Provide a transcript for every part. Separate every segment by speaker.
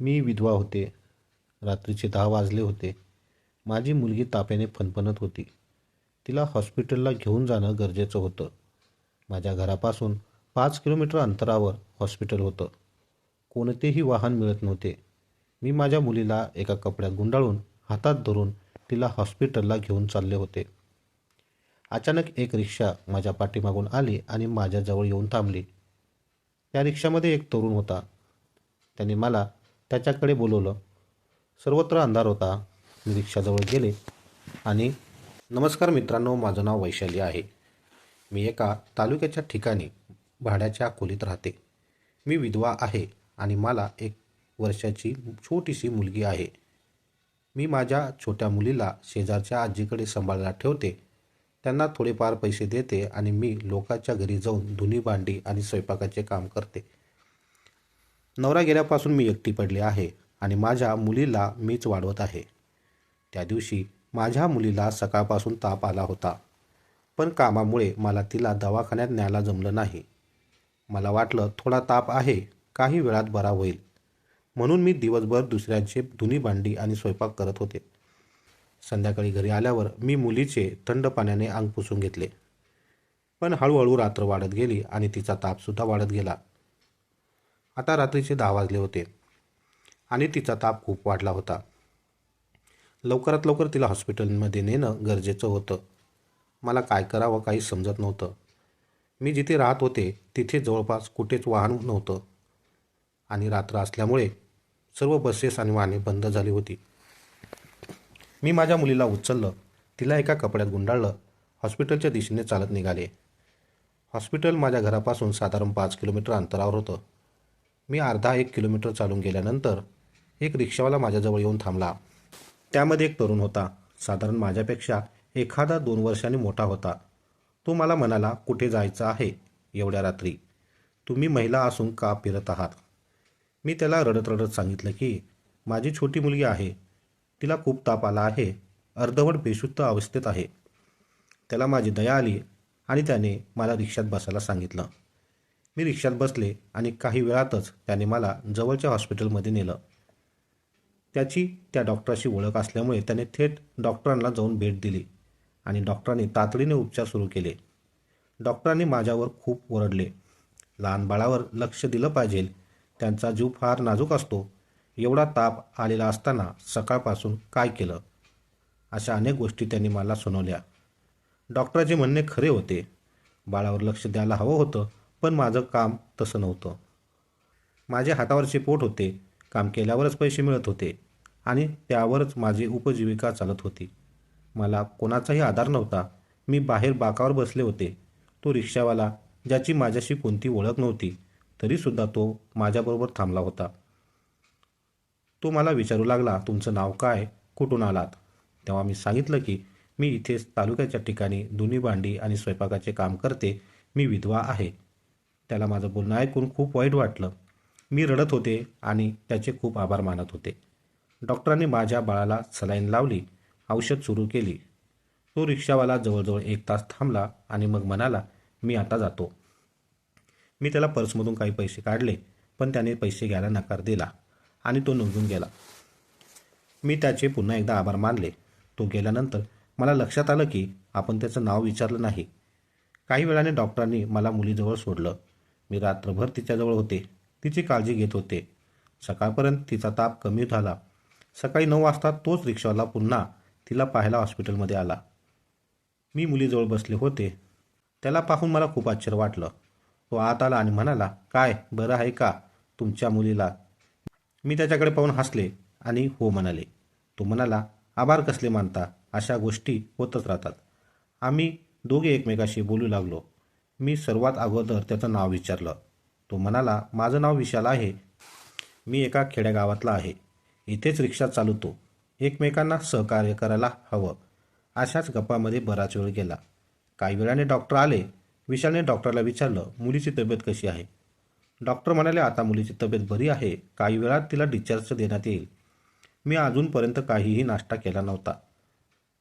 Speaker 1: मी विधवा होते. रात्रीचे दहा वाजले होते. माझी मुलगी ताप्याने फणफणत होती. तिला हॉस्पिटलला घेऊन जाणं गरजेचं होतं. माझ्या घरापासून पाच किलोमीटर अंतरावर हॉस्पिटल होतं. कोणतेही वाहन मिळत नव्हते. मी माझ्या मुलीला एका कपड्यात गुंडाळून हातात धरून तिला हॉस्पिटलला घेऊन चालले होते. अचानक एक रिक्षा माझ्या पाठीमागून आली आणि माझ्याजवळ येऊन थांबली. त्या रिक्षामध्ये एक तरुण होता. त्याने मला त्याच्याकडे बोलवलं. सर्वत्र अंधार होता. मी रिक्षाजवळ गेले आणि नमस्कार मित्रांनो माझं नाव वैशाली आहे. मी एका तालुक्याच्या ठिकाणी भाड्याच्या खोलीत राहते. मी विधवा आहे आणि मला एक वर्षाची छोटीशी मुलगी आहे. मी माझ्या छोट्या मुलीला शेजारच्या आजीकडे सांभाळायला ठेवते. त्यांना थोडेफार पैसे देते आणि मी लोकांच्या घरी जाऊन धुनी भांडी आणि स्वयंपाकाचे काम करते. नवरा गेल्यापासून मी एकटी पडले आहे आणि माझ्या मुलीला मीच वाढवत आहे. त्या दिवशी माझ्या मुलीला सकाळपासून ताप आला होता. पण कामामुळे मला तिला दवाखान्यात न्यायला जमलं नाही. मला वाटलं थोडा ताप आहे काही वेळात बरा होईल. म्हणून मी दिवसभर दुसऱ्यांचे धुनी भांडी आणि स्वयंपाक करत होते. संध्याकाळी घरी आल्यावर मी मुलीचे थंड पाण्याने अंग पुसून घेतले. पण हळूहळू रात्र वाढत गेली आणि तिचा तापसुद्धा वाढत गेला. आता रात्रीचे दहा वाजले होते. आणि तिचा ताप खूप वाढला होता. लवकरात लवकर तिला हॉस्पिटलमध्ये नेणं गरजेचं होतं. मला काय करावं काही समजत नव्हतं. मी जिथे राहत होते तिथे जवळपास कुठेच वाहन नव्हतं. आणि रात्र असल्यामुळे सर्व बसेस आणि वाहने बंद झाली होती. मी माझ्या मुलीला उचललं. तिला एका कपड्यात गुंडाळलं. हॉस्पिटलच्या दिशेने चालत निघाले. हॉस्पिटल माझ्या घरापासून साधारण पाच किलोमीटर अंतरावर होतं. मी अर्धा एक किलोमीटर चालून गेल्यानंतर एक रिक्षावाला माझ्याजवळ येऊन थांबला. त्यामध्ये एक तरुण होता. साधारण माझ्यापेक्षा एखादा दोन वर्षांनी मोठा होता. तो मला म्हणाला कुठे जायचं आहे? एवढ्या रात्री. तुम्ही महिला असून का फिरत आहात? मी त्याला रडत रडत सांगितलं की माझी छोटी मुलगी आहे. तिला खूप ताप आला आहे. अर्धवट बेशुद्ध अवस्थेत आहे. त्याला माझी दया आली आणि त्याने मला रिक्षात बसायला सांगितलं. मी रिक्षात बसले आणि काही वेळातच त्याने मला जवळच्या हॉस्पिटलमध्ये नेलं. त्याची त्या डॉक्टरशी ओळख असल्यामुळे त्याने थेट डॉक्टरांना जाऊन भेट दिली आणि डॉक्टरांनी तातडीने उपचार सुरू केले. डॉक्टरांनी माझ्यावर खूप ओरडले. लहान बाळावर लक्ष दिलं पाहिजे. त्यांचा जीव फार नाजूक असतो. एवढा ताप आलेला असताना सकाळपासून काय केलं? अशा अनेक गोष्टी त्यांनी मला सुनावल्या. डॉक्टराचे म्हणणे खरे होते. बाळावर लक्ष द्यायला हवं होतं. पण माझं काम तसं नव्हतं. माझ्या हातावरचे पोट होते काम केल्यावरच पैसे मिळत होते आणि त्यावरच माझी उपजीविका चालत होती. मला कोणाचाही आधार नव्हता. मी बाहेर बाकावर बसले होते. तो रिक्षावाला ज्याची माझ्याशी कोणती ओळख नव्हती तरीसुद्धा तो माझ्याबरोबर थांबला होता. तो मला विचारू लागला तुमचं नाव काय? कुठून आलात? तेव्हा मी सांगितलं की मी इथेच तालुक्याच्या ठिकाणी धुनी भांडी आणि स्वयंपाकाचे काम करते. मी विधवा आहे. त्याला माझं बोलणं ऐकून खूप वाईट वाटलं. मी रडत होते आणि त्याचे खूप आभार मानत होते. डॉक्टरांनी माझ्या बाळाला सलाईन लावली औषध सुरू केली. तो रिक्षावाला जवळजवळ एक तास थांबला आणि मग म्हणाला मी आता जातो. मी त्याला पर्समधून काही पैसे काढले पण त्याने पैसे घ्यायला नकार दिला आणि तो निघून गेला. मी त्याचे पुन्हा एकदा आभार मानले. तो गेल्यानंतर मला लक्षात आलं की आपण त्याचं नाव विचारलं नाही. काही वेळाने डॉक्टरांनी मला मुलीजवळ सोडलं. मी रात्रभर तिच्याजवळ होते. तिची काळजी घेत होते. सकाळपर्यंत तिचा ताप कमी झाला. सकाळी नऊ वाजता तोच रिक्षावाला पुन्हा तिला पाहायला हॉस्पिटलमध्ये आला. मी मुलीजवळ बसले होते. त्याला पाहून मला खूप आश्चर्य वाटलं. तो आत आला आणि म्हणाला काय बरं आहे का तुमच्या मुलीला? मी त्याच्याकडे पाहून हसले आणि हो म्हणाले. तो म्हणाला आभार कसले मानता अशा गोष्टी होतच राहतात. आम्ही दोघे एकमेकाशी बोलू लागलो. मी सर्वात अगोदर त्याचं नाव विचारलं. तो म्हणाला माझं नाव विशाल आहे. मी एका खेड्यागावातला आहे. इथेच रिक्षा चालवतो. एकमेकांना सहकार्य करायला हवं. अशाच गप्पामध्ये बराच वेळ गेला. काही वेळाने डॉक्टर आले. विशालने डॉक्टरला विचारलं मुलीची तब्येत कशी आहे? डॉक्टर म्हणाले आता मुलीची तब्येत बरी आहे. काही वेळात तिला डिस्चार्ज देण्यात येईल. मी अजूनपर्यंत काहीही नाश्ता केला नव्हता.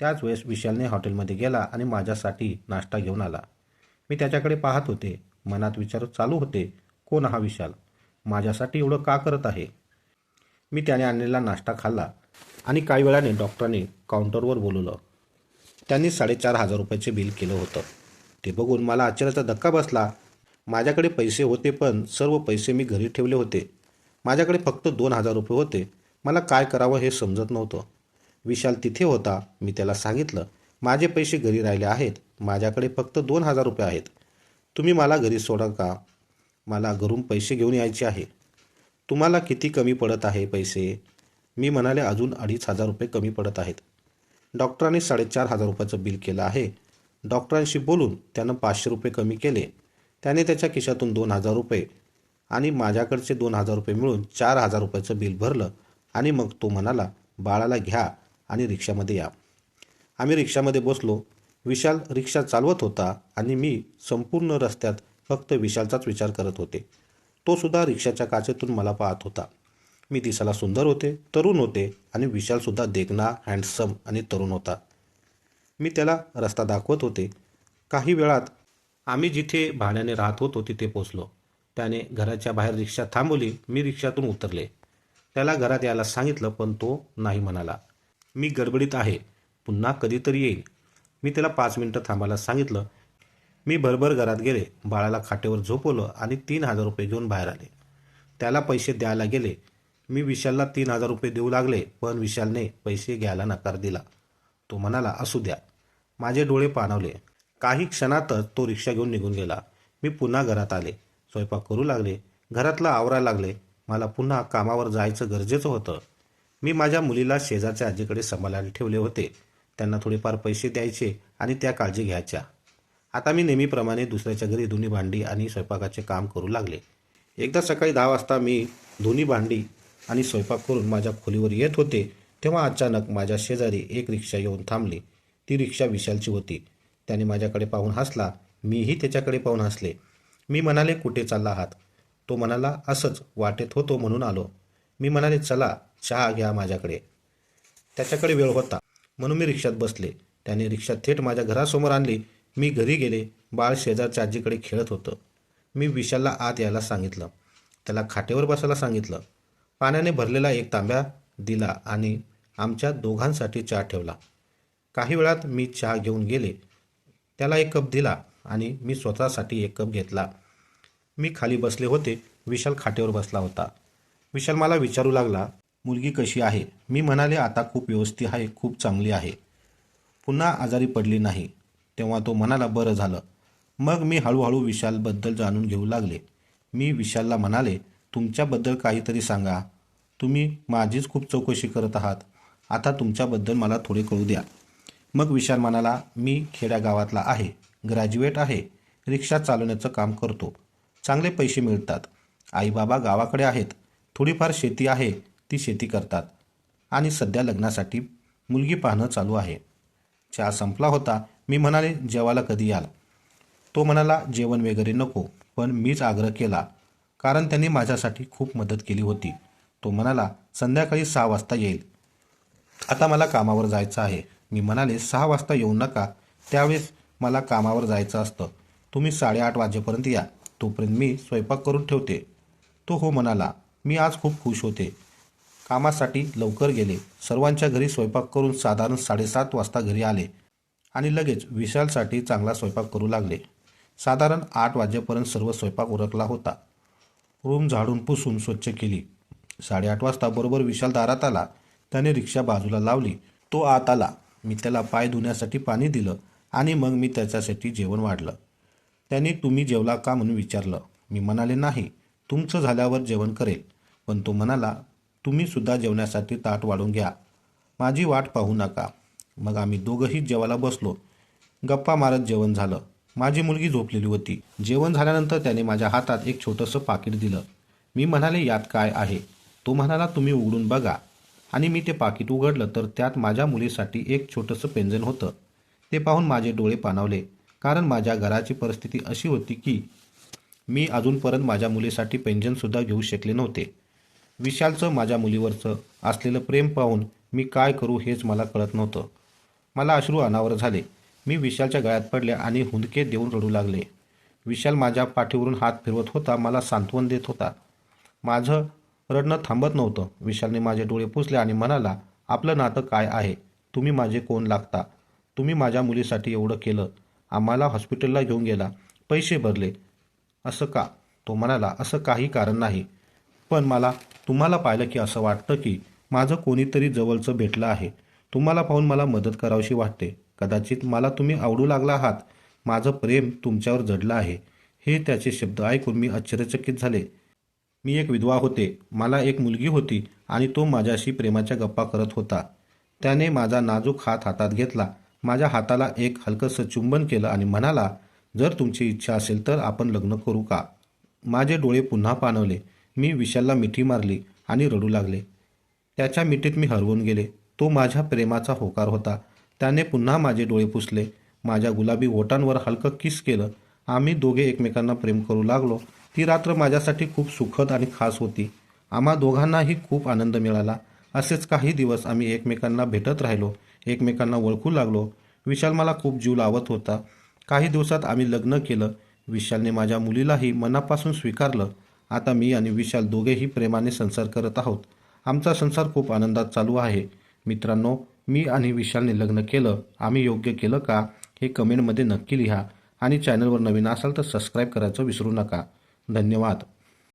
Speaker 1: त्याच वेळेस विशालने हॉटेलमध्ये गेला आणि माझ्यासाठी नाश्ता घेऊन आला. मी त्याच्याकडे पाहत होते. मनात विचार चालू होते. कोण हा विशाल? माझ्यासाठी एवढं का करत आहे? मी त्याने आणलेला नाश्ता खाल्ला आणि काही वेळाने डॉक्टरांनी काउंटरवर बोलवलं. त्यांनी साडेचार हजार रुपयाचे बिल केलं होतं. ते बघून मला आश्चर्याचा धक्का बसला. माझ्याकडे पैसे होते पण सर्व पैसे मी घरी ठेवले होते. माझ्याकडे फक्त दोन हजार रुपये होते. मला काय करावं हे समजत नव्हतं. विशाल तिथे होता. मी त्याला सांगितलं माझे पैसे घरी राहिले आहेत. माझ्याकडे फक्त दोन हजार रुपये आहेत. तुम्ही मला घरी सोडा का? मला घरून पैसे घेऊन यायचे आहे. तुम्हाला किती कमी पडत आहे पैसे? मी म्हणाले अजून अडीच हजार रुपये कमी पडत आहेत. डॉक्टरांनी साडेचार हजार रुपयाचं बिल केलं आहे. डॉक्टरांशी बोलून त्यानं पाचशे रुपये कमी केले. त्याने त्याच्या खिशातून दोन हजार रुपये आणि माझ्याकडचे दोन हजार रुपये मिळून चार हजार रुपयाचं बिल भरलं आणि मग तो म्हणाला बाळाला घ्या आणि रिक्षामध्ये या. आम्ही रिक्षामध्ये बसलो. विशाल रिक्षा चालवत होता आणि मी संपूर्ण रस्त्यात फक्त विशालचाच विचार करत होते. तो सुद्धा रिक्षाच्या काचेतून मला पाहत होता. मी दिसायला सुंदर होते तरुण होते आणि विशालसुद्धा देखणा हँडसम आणि तरुण होता. मी त्याला रस्ता दाखवत होते. काही वेळात आम्ही जिथे भाड्याने राहत होतो तिथे पोचलो त्याने घराच्या बाहेर रिक्षा थांबवली. मी रिक्षातून उतरले. त्याला घरात यायला सांगितलं पण तो नाही म्हणाला. मी गडबडीत आहे. पुन्हा कधीतरी येईल. मी त्याला पाच मिनटं थांबायला सांगितलं. मी भरभर घरात गेले. बाळाला खाटेवर झोपवलं आणि तीन हजार रुपये घेऊन बाहेर आले. त्याला पैसे द्यायला गेले. मी विशालला तीन हजार रुपये देऊ लागले पण विशालने पैसे घ्यायला नकार दिला. तो म्हणाला असू द्या. माझे डोळे पाणवले. काही क्षणातच तो रिक्षा घेऊन निघून गेला. मी पुन्हा घरात आले. स्वयंपाक करू लागले. घरातला आवरायला लागले. मला पुन्हा कामावर जायचं गरजेचं होतं. मी माझ्या मुलीला शेजारच्या आजीकडे सांभाळायला ठेवले होते. त्यांना थोडेफार पैसे द्यायचे आणि त्या काळजी घ्यायच्या. आता मी नेहमीप्रमाणे दुसऱ्याच्या घरी धुनी भांडी आणि स्वयंपाकाचे काम करू लागले. एकदा सकाळी दहा वाजता मी धुनी भांडी आणि स्वयंपाक करून माझ्या खोलीवर येत होते तेव्हा अचानक माझ्या शेजारी एक रिक्षा येऊन थांबली. ती रिक्षा विशालची होती. त्याने माझ्याकडे पाहून हसला. मीही त्याच्याकडे पाहून हसले. मी म्हणाले कुठे चालला आहात? तो म्हणाला असंच वाटेत होतो म्हणून आलो. मी म्हणाले चला चहा घ्या माझ्याकडे. त्याच्याकडे वेळ होता. म्हणून मी रिक्षात बसले. त्याने रिक्षा थेट माझ्या घरासमोर आणली. मी घरी गेले. बाळ शेजारच्या आजीकडे खेळत होतं. मी विशालला आत यायला सांगितलं. त्याला खाटेवर बसायला सांगितलं. पाण्याने भरलेला एक तांब्या दिला आणि आमच्या दोघांसाठी चहा ठेवला. काही वेळात मी चहा घेऊन गेले. त्याला एक कप दिला आणि मी स्वतःसाठी एक कप घेतला. मी खाली बसले होते. विशाल खाटेवर बसला होता. विशाल मला विचारू लागला मुलगी कशी आहे? मी म्हणाले आता खूप व्यवस्थित आहे खूप चांगली आहे. पुन्हा आजारी पडली नाही. तेव्हा तो म्हणाला बरं झालं. मग मी हळूहळू विशालबद्दल जाणून घेऊ लागले. मी विशालला म्हणाले तुमच्याबद्दल काहीतरी सांगा. तुम्ही माझीच खूप चौकशी करत आहात. आता तुमच्याबद्दल मला थोडे कळू द्या. मग विशाल म्हणाला मी खेड्यागावातला आहे. ग्रॅज्युएट आहे. रिक्षा चालवण्याचं काम करतो. चांगले पैसे मिळतात. आई बाबा गावाकडे आहेत. थोडीफार शेती आहे. ती शेती करतात. आणि सध्या लग्नासाठी मुलगी पाहणं चालू आहे. चहा संपला होता. मी म्हणाले जेवायला कधी याल? तो म्हणाला जेवण वगैरे नको पण मीच आग्रह केला कारण त्यांनी माझ्यासाठी खूप मदत केली होती. तो म्हणाला संध्याकाळी सहा वाजता येईल. आता मला कामावर जायचं आहे. मी म्हणाले सहा वाजता येऊ नका. त्यावेळेस मला कामावर जायचं असतं. तुम्ही साडेआठ वाजेपर्यंत या. तोपर्यंत मी स्वयंपाक करून ठेवते. तो हो म्हणाला मी आज खूप खुश होते. कामासाठी लवकर गेले. सर्वांच्या घरी स्वयंपाक करून साधारण साडेसात वाजता घरी आले आणि लगेच विशालसाठी चांगला स्वयंपाक करू लागले. साधारण आठ वाजेपर्यंत सर्व स्वयंपाक उरकला होता. रूम झाडून पुसून स्वच्छ केली. साडेआठ वाजता बरोबर विशाल दारात आला. त्याने रिक्षा बाजूला लावली. तो आत आला. मी त्याला पाय धुण्यासाठी पाणी दिलं आणि मग मी त्याच्यासाठी जेवण वाढलं. त्याने तुम्ही जेवला का? म्हणून विचारलं. मी म्हणाले नाही. तुमचं झाल्यावर जेवण करेल. पण तो म्हणाला तुम्हीसुद्धा जेवण्यासाठी ताट वाढून घ्या. माझी वाट पाहू नका. मग आम्ही दोघंही जेवायला बसलो. गप्पा मारत जेवण झालं. माझी मुलगी झोपलेली होती. जेवण झाल्यानंतर त्याने माझ्या हातात एक छोटंसं पाकिट दिलं. मी म्हणाले यात काय आहे? तो म्हणाला तुम्ही उघडून बघा. आणि मी ते पाकिट उघडलं तर त्यात माझ्या मुलीसाठी एक छोटंसं पेंजन होतं. ते पाहून माझे डोळे पाणावले. कारण माझ्या घराची परिस्थिती अशी होती की मी अजूनपर्यंत माझ्या मुलीसाठी पेन्शनसुद्धा घेऊ शकले नव्हते. विशालचं माझ्या मुलीवरचं असलेलं प्रेम पाहून मी काय करू हेच मला कळत नव्हतं. मला अश्रू अनावर झाले. मी विशालच्या गळ्यात पडले आणि हुंदके देऊन रडू लागले. विशाल माझ्या पाठीवरून हात फिरवत होता मला सांत्वन देत होता. माझं रडणं थांबत नव्हतं. विशालने माझे डोळे पुसले आणि म्हणाला आपलं नातं काय आहे? तुम्ही माझे कोण लागता? तुम्ही माझ्या मुलीसाठी एवढं केलं. आम्हाला हॉस्पिटलला घेऊन गेला. पैसे भरले. असं का? तो म्हणाला असं काही कारण नाही. पण मला तुम्हाला पाहिलं की असं वाटतं की माझं कोणीतरी जवळचं भेटलं आहे. तुम्हाला पाहून मला मदत करावीशी वाटते. कदाचित मला तुम्ही आवडू लागला आहात. माझं प्रेम तुमच्यावर जडलं आहे. हे त्याचे शब्द ऐकून मी आश्चर्यचकित झाले. मी एक विधवा होते. मला एक मुलगी होती आणि तो माझ्याशी प्रेमाच्या गप्पा करत होता. त्याने माझा नाजूक हात हातात घेतला. माझ्या हाताला एक हलकंसं चुंबन केलं आणि म्हणाला जर तुमची इच्छा असेल तर आपण लग्न करू का? माझे डोळे पुन्हा पाणवले. मी विशालला मिठी मारली आणि रडू लागले. त्याच्या मिठीत मी हरवून गेले. तो माझ्या प्रेमाचा होकार होता. त्याने पुन्हा माझे डोळे पुसले. माझ्या गुलाबी ओटांवर हलकं किस केलं. आम्ही दोघे एकमेकांना प्रेम करू लागलो. ती रात्र माझ्यासाठी खूप सुखद आणि खास होती. आम्हा दोघांनाही खूप आनंद मिळाला. असेच काही दिवस आम्ही एकमेकांना भेटत राहिलो. एकमेकांना ओळखू लागलो. विशाल मला खूप जीव लावत होता. काही दिवसात आम्ही लग्न केलं. विशालने माझ्या मुलीलाही मनापासून स्वीकारलं. आता मी आणि विशाल दोघेही प्रेमाने संसार करत आहोत. आमचा संसार खूप आनंदात चालू आहे. मित्रांनो मी आणि विशालने लग्न केलं. आम्ही योग्य केलं का? हे कमेंटमध्ये नक्की लिहा. आणि चॅनलवर नवीन असाल तर सबस्क्राईब करायचं विसरू नका. धन्यवाद.